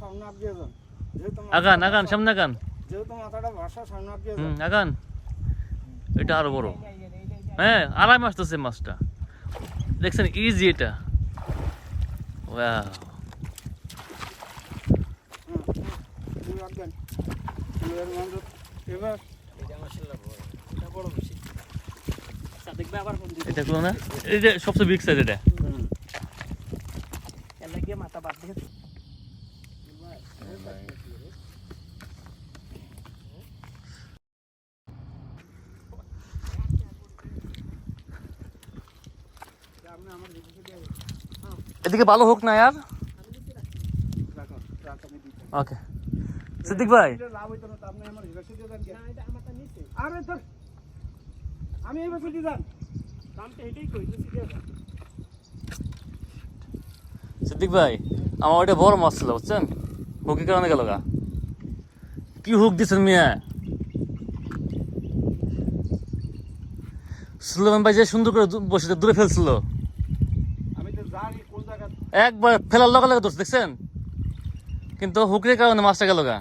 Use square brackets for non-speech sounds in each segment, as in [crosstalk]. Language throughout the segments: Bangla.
সামনে যান। যেহেতু আগান আগান সামনে আগান। যেহেতু মাথাটা ভাষা সামনে যান। আগান। এটা আরও বড়। হ্যাঁ আরাম আসতেছে মাছটা। দেখছেন ইজি এটা। ওয়াও এটা কোনো না? এই যে সবচেয়ে বিগ সাইজ এটা হুম, এলা গিয়ে মাথা বাদ দিয়ে আপনি আমার দিকে দিয়ে এদিকে ভালো হোক না দিচ্ছি ওকে সিদ্দিক ভাই। আরে সিদ্দিক ভাই, আমার ওটা বড় মাছ ছিল, বুঝছেন? হুকি কারণে গেল গা। কি হুক দিছেন মিয়া? সুলেমান ভাই যে সুন্দর করে বসে দূরে ফেলছিল আমি তো জানি কোন জায়গা একবার ফেলার লগে লগে ধরছে দেখছেন? কিন্তু হুকরের কারণে মাছটা গেল গা।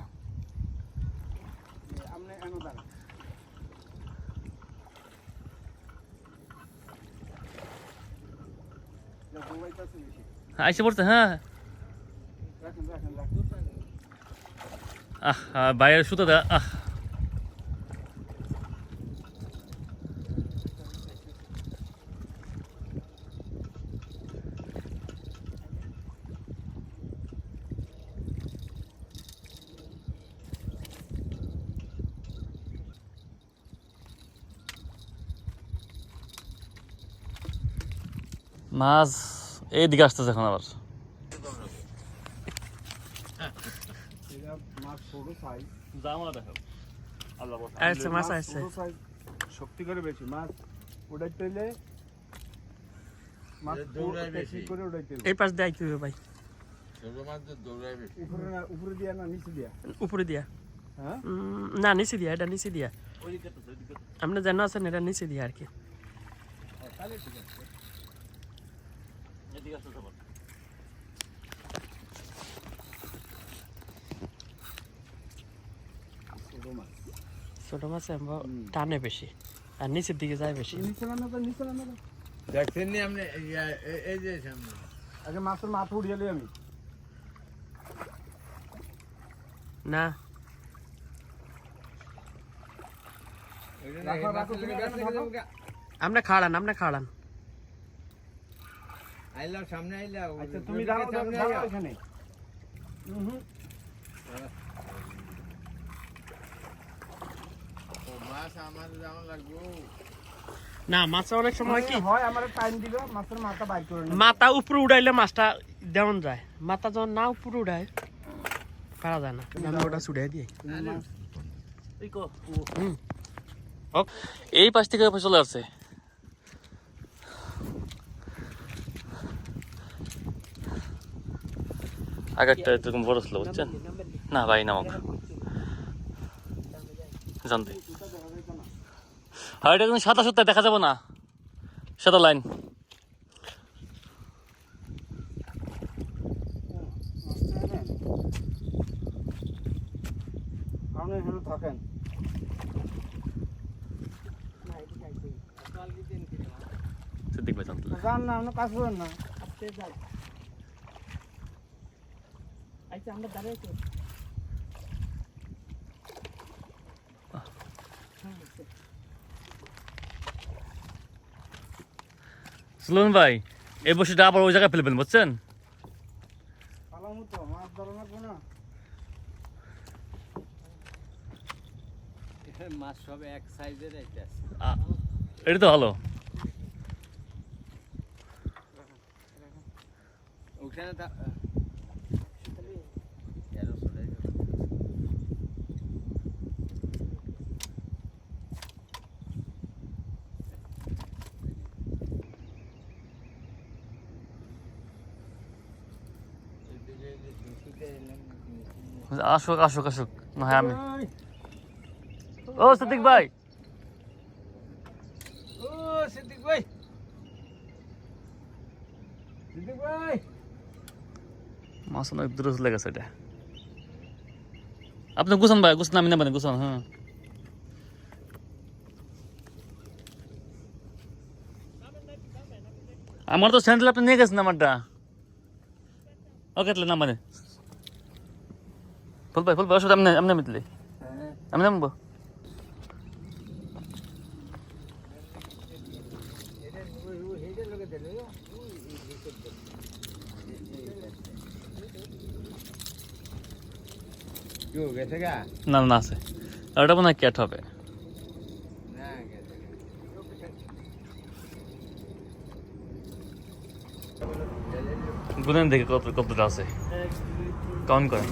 আইসে পড়ছে হ্যাঁ। আহ, বাইরের সুতো দা আহ। মাছ এইদিকে আসতেছে এখন আবার। এটা মাছ ছোট সাইজ জামা দেখো আল্লাহ আসছে মাছ আসছে ছোট সাইজ শক্তি করে বেশি। মাছ এই পাশ দিয়ে আইতে হবে ভাই উপরে দিয়া না দিয়া? উপরে দিয়া। হ্যাঁ? উম, না নিচে দিয়া এটা নিচে দিয়া। আপনি জানো আছেন এটা নিচে দিয়া আর কি। ছোট মাছ। টানে বেশি আর নিচের দিকে যায় বেশি। দেখছেন আপনি? এই যে সামনে। আগে মাছের মাথা উড়িয়ে আমি। না। আমরা খাড়ান আমরা খাড়ান। আইলাও সামনে আইলাও আচ্ছা তুমি দাঁড়াও সামনে দাঁড়াও এখানে। হুম হুম। মাছ আমার যেমন লাগবো। না মাছ অনেক সময় কি? হয় আমার টাইম দিল মাছের মাথা বাইর করে নিন মাথা উপরে উড়াইলে মাছটা দেওয়ান যায়। মাথা যখন না উপরে উড়ায় পারা যায় না। আমি ওটা ছুড়াই দিই। এই পাশ থেকে চলে আসছে আগেরটা এরকম বড় ছিল বুঝছেন? না ভাই নামক। জানতে আর এটা কিন্তু সাদা সুতা দেখা যাবে না। সাদা লাইন। থাকেন। ভাই জানতে যান না কাজ করেন না। আচ্ছা আমরা দাঁড়াইছি সুলন ভাই এই বসেটা আবার ওই জায়গায় ফেলবেন বুঝছেন? [laughs] এটা তো ভালো। ওখানে তা- এরো সরাই দাও। এদিকে এই যে দুশোতে এলাম, আসুক আসুক আসুক। না হয় আমি। ও সিদ্দিক ভাই। ও সিদ্দিক ভাই। সিদ্দিক ভাই। মাছ অনেক দূরে চলে গেছে এটা। আপনি গুছান ভাই গুছান আমি নেবেন গুছান হ্যাঁ। আমার তো স্যান্ডেল আপনি নিয়ে গেছেন আমারটা। ওকে তাহলে নামানে ফুল ভাই ফুল ভাই ওষুধ আপনি আপনি মিতলে। আমি নামবো না না আছে। ওটা মনে হয় ক্যাট হবে না গেছে গুনেন দেখে কত কতটা আছে কাউন্ট করেন